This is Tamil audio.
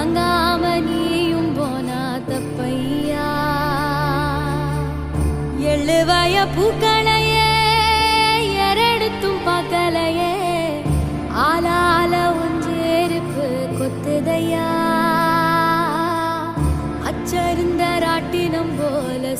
தாங்காமனியும் போனாத பையா எழுவாய பூக்களையே எரெடுத்தும் பார்க்கலையே ஆளால ஒன்றேருப்பு கொத்துதையா? அச்சருந்த ராட்டினம் போல